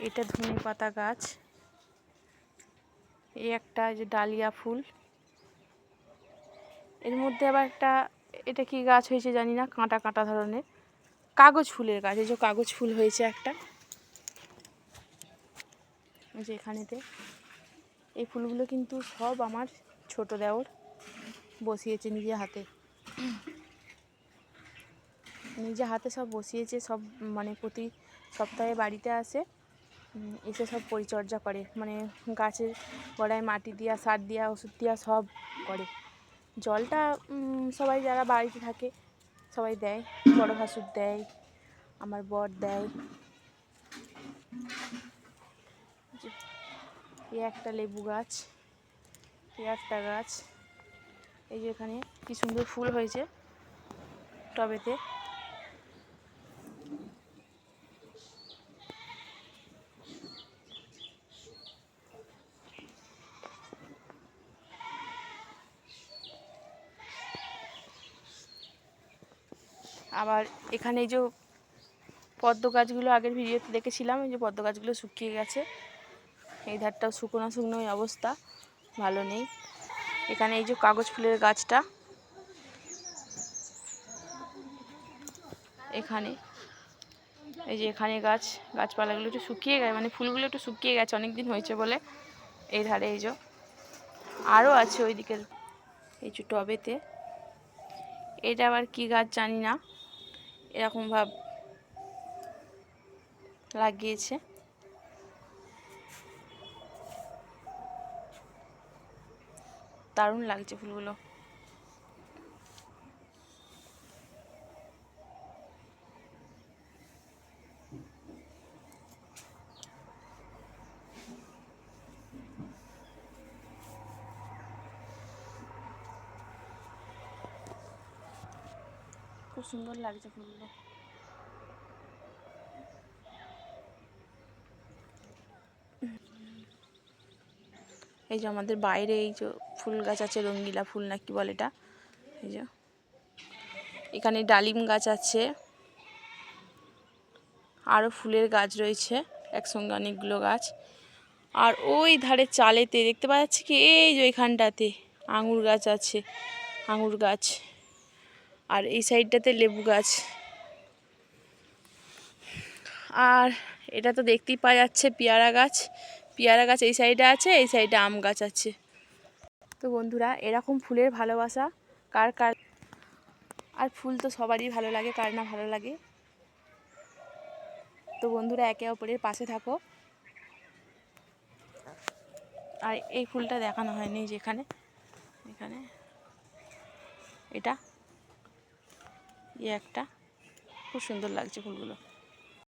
এটা ধনে পাতা গাছ। এই একটা যে ডালিয়া ফুল। এর মধ্যে আবার একটা, এটা কি গাছ হয়েছে জানি না, কাঁটা কাঁটা ধরনের। কাগজ ফুলের গাছ, এই যে কাগজ ফুল হয়েছে একটা। যে এখানেতে। এই ফুলগুলো কিন্তু সব আমার ছোট দেওর বসিয়েছে নিজে হাতে। নিজে হাতে সব বসিয়েছে, সব মানে প্রতি সপ্তাহে বাড়িতে আসে। এসে সব পরিচর্যা করে। মানে গাছের গোড়ায় মাটি দেওয়া সার দেওয়া ওষুধ দেওয়া সব করে। জলটা সবাই যারা বাড়িতে থাকে, সবাই দেয়। বড় ভাসুর দেয়, আমার বর দেয়। এই একটা লেবু গাছ, এই একটা গাছ, এই যে এখানে কি সুন্দর ফুল হয়েছে টবেতে। আবার এখানে এই যে পদ্ম গাছগুলো আগের ভিডিওতে দেখেছিলাম, এই যে পদ্ম গাছগুলো শুকিয়ে গেছে। এই ধারটাও শুকনো শুকনো অবস্থা, ভালো নেই। এখানে এই যে কাগজ ফুলের গাছটা, এখানে। এই যে এখানে গাছ, গাছপালাগুলো একটু শুকিয়ে গেছে মানে ফুলগুলো একটু শুকিয়ে গেছে অনেক দিন হয়েছে বলে। এই ধারে এই যে আরও আছে ওই দিকের এই যে টবেতে। এটা আবার কি গাছ জানি না। এরকম ভাব লাগিয়েছে। দারুণ লাগছে ফুলগুলো। খুব সুন্দর লাগছে ফুলগুলো। এই যে আমাদের বাইরে এই যে ফুল গাছ আছে, রঙ্গিলা ফুল না কি বলে এটা? এই যে। এখানে ডালিম গাছ আছে। আরও ফুলের গাছ রয়েছে, একসঙ্গে অনেকগুলো গাছ। আর ওই ধারে চালেতে, দেখতে পাওয়া যাচ্ছে কি? এই যে ওইখানটাতে আঙুর গাছ আছে, আঙুর গাছ। আর এই সাইডটাতে লেবু গাছ। আর এটা তো দেখতেই পাওয়া যাচ্ছে পেয়ারা গাছ। পেয়ারা গাছ এই সাইডে আছে, এই সাইডে আম গাছ আছে। তো বন্ধুরা, এরকম ফুলের ভালোবাসা কার কার? আর ফুল তো সবারই ভালো লাগে, কার না ভালো লাগে? তো বন্ধুরা, একে অপরের পাশে থাকো। আর এই ফুলটা দেখানো হয়নি যেখানে, এখানে। এটা। এই একটা। খুব সুন্দর লাগছে ফুলগুলো।